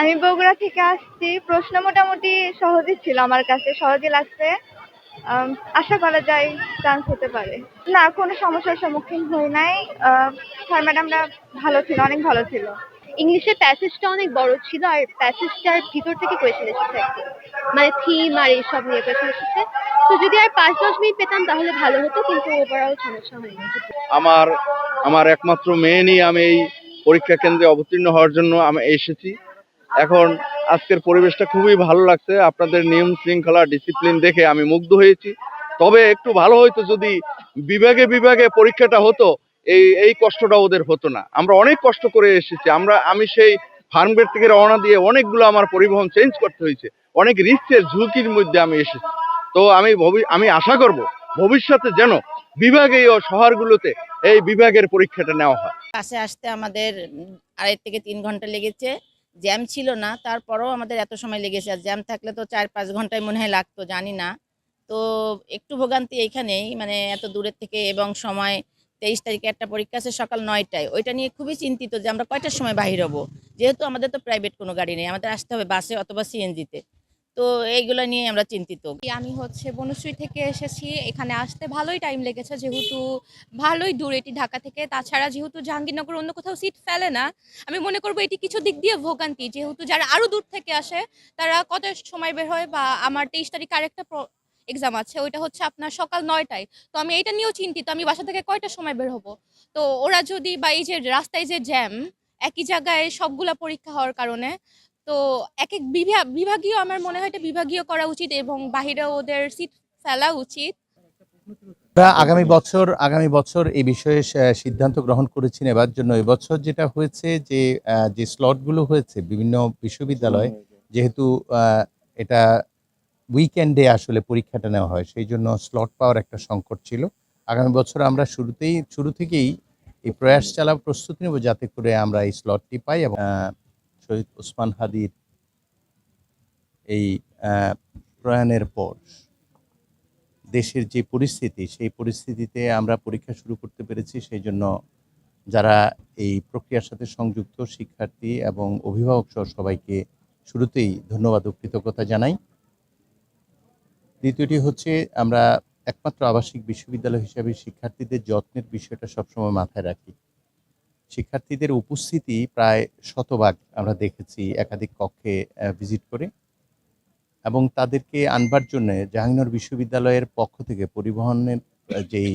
আমি বগুড়া থেকে আসছি। প্রশ্ন মোটামুটি সহজই ছিল আমার কাছে সহজই লাগছে। আশা করা যায় চান্স হতে পারে। না কোনো সমস্যার সম্মুখীন হই নাই। স্যার ম্যাডামরা ভালো ছিল অনেক ভালো ছিল। ইংলিশের প্যাসেজটা অনেক বড় ছিল আর প্যাসেজটার ভিতর থেকে কোয়েশ্চেন এসেছে মানে থিম আর এইসব নিয়ে কোয়েশ্চেন এসেছে। তো যদি আর পাঁচ দশ মিনিট পেতাম তাহলে ভালো হতো কিন্তু ওভারঅল সমস্যা হয়নি। আমার আমার একমাত্র মেয়ে নিয়ে আমি এই পরীক্ষা কেন্দ্রে অবতীর্ণ হওয়ার জন্য আমি এসেছি। এখন আজকের পরিবেশটা খুবই ভালো লাগছে। আপনাদের নিয়ম শৃঙ্খলা ডিসিপ্লিন দেখে আমি মুগ্ধ হয়েছি। তবে একটু ভালো হতো যদি বিভাগে বিভাগে পরীক্ষাটা হতো, এই এই কষ্টটা ওদের হতো না। আমরা অনেক কষ্ট করে এসেছি। আমরা, আমি সেই ফার্মগেট থেকে রওনা দিয়ে অনেকগুলো আমার পরিবহন চেঞ্জ করতে হয়েছে। অনেক রিস্কের ঝুঁকির মধ্যে আমি এসেছি। তো আমি আমি আশা করব ভবিষ্যতে যেন বিভাগীয় শহরগুলোতে এই বিভাগের পরীক্ষাটা নেওয়া হয়। কাছে আসতে আমাদের আড়াই থেকে তিন ঘণ্টা লেগেছে। জ্যাম ছিল না, তারপরেও আমাদের এত সময় লেগেছে, আর জ্যাম থাকলে তো চার পাঁচ ঘন্টায় মনে হয় লাগতো, জানি না। তো একটু ভোগান্তি এইখানেই মানে এত দূরের থেকে এবং সময় তেইশ তারিখে একটা পরীক্ষা আছে সকাল নয়টায়, ওইটা নিয়ে খুবই চিন্তিত যে আমরা কয়টার সময় বাহির হব। যেহেতু আমাদের তো প্রাইভেট কোনো গাড়ি নেই, আমাদের আসতে হবে বাসে অথবা সিএনজিতে তো এইগুলো নিয়ে আমরা চিন্তিত। আমি হচ্ছে বনশ্রী থেকে এসেছি, এখানে আসতে ভালোই টাইম লেগেছে যেহেতু ভালোই দূর এটি ঢাকা থেকে। তাছাড়া যেহেতু জাহাঙ্গীরনগর অন্য কোথাও সিট ফেলে না, আমি মনে করব এটি কিছু দিক দিয়ে ভোগান্তি। যেহেতু যারা আরও দূর থেকে আসে, তারা কত সময় বের হয় বা আমার তেইশ তারিখ আরেকটা এক্সাম আছে, ওইটা হচ্ছে আপনার সকাল নয়টায়। তো আমি এটা নিয়েও চিন্তিত, আমি বাসা থেকে কয়টার সময় বের হব? তো ওরা যদি বা এই যে রাস্তায় যে জ্যাম একই জায়গায় সবগুলা পরীক্ষা হওয়ার কারণে তো এক এক বিভাগ বিভাগীয় আমার মনে হয় এটা বিভাগীয় করা উচিত এবং বাহিরে ওদের সিট ফেলা উচিত। আগামী বছর আগামী বছর এই বিষয়ে সিদ্ধান্ত গ্রহণ করেছি নেবার জন্য। এবছর যেটা হয়েছে যে যে স্লটগুলো হয়েছে বিভিন্ন বিশ্ববিদ্যালয়ে, যেহেতু এটা উইকেন্ডে আসলে পরীক্ষাটা নেওয়া হয়, সেই জন্য স্লট পাওয়ার একটা সংকট ছিল। আগামী বছর আমরা শুরুতেই, শুরু থেকেই এই প্রয়াস চালা প্রস্তুতি নেব যাতে করে আমরা এই স্লটটি পাই এবং শহীদ ওসমান হাদির এই প্রয়াণের পর দেশের যে পরিস্থিতি, সেই পরিস্থিতিতে আমরা পরীক্ষা শুরু করতে পেরেছি। সেই জন্য যারা এই প্রক্রিয়ার সাথে সংযুক্ত শিক্ষার্থী এবং অভিভাবক সহ সবাইকে শুরুতেই ধন্যবাদ ও কৃতজ্ঞতা জানাই। দ্বিতীয়টি হচ্ছে, আমরা একমাত্র আবাসিক বিশ্ববিদ্যালয় হিসাবে শিক্ষার্থীদের যত্নের বিষয়টা সবসময় মাথায় রাখি। শিক্ষার্থীদের উপস্থিতি প্রায় শতভাগ আমরা দেখেছি একাধিক কক্ষে ভিজিট করে। এবং তাদেরকে আনবার জন্য জাহাঙ্গীরনগর বিশ্ববিদ্যালয়ের পক্ষ থেকে পরিবহনের যেই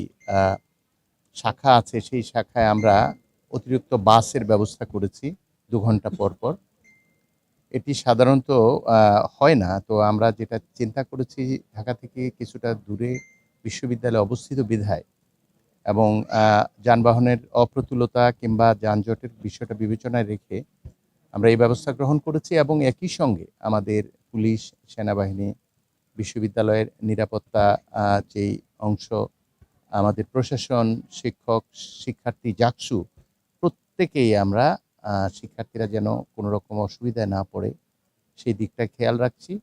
শাখা আছে, সেই শাখায় আমরা অতিরিক্ত বাসের ব্যবস্থা করেছি দু ঘণ্টা পর পর। এটি সাধারণত হয় না। তো আমরা যেটা চিন্তা করেছি, ঢাকা থেকে কিছুটা দূরে বিশ্ববিদ্যালয়ে অবস্থিত বিধায় এবং যানবাহনের অপ্রতুলতা কিংবা যানজটের বিষয়টা বিবেচনায় রেখে আমরা এই ব্যবস্থা গ্রহণ করেছি এবং একই সঙ্গে আমাদের পুলিশ, সেনাবাহিনী, বিশ্ববিদ্যালয়ের নিরাপত্তা যেই অংশ, আমাদের প্রশাসন, শিক্ষক, শিক্ষার্থী জাকসু প্রত্যেকেই আমরা শিক্ষার্থীরা যেন কোনো রকম অসুবিধায় না পড়ে, সেই দিকটা খেয়াল রাখছি।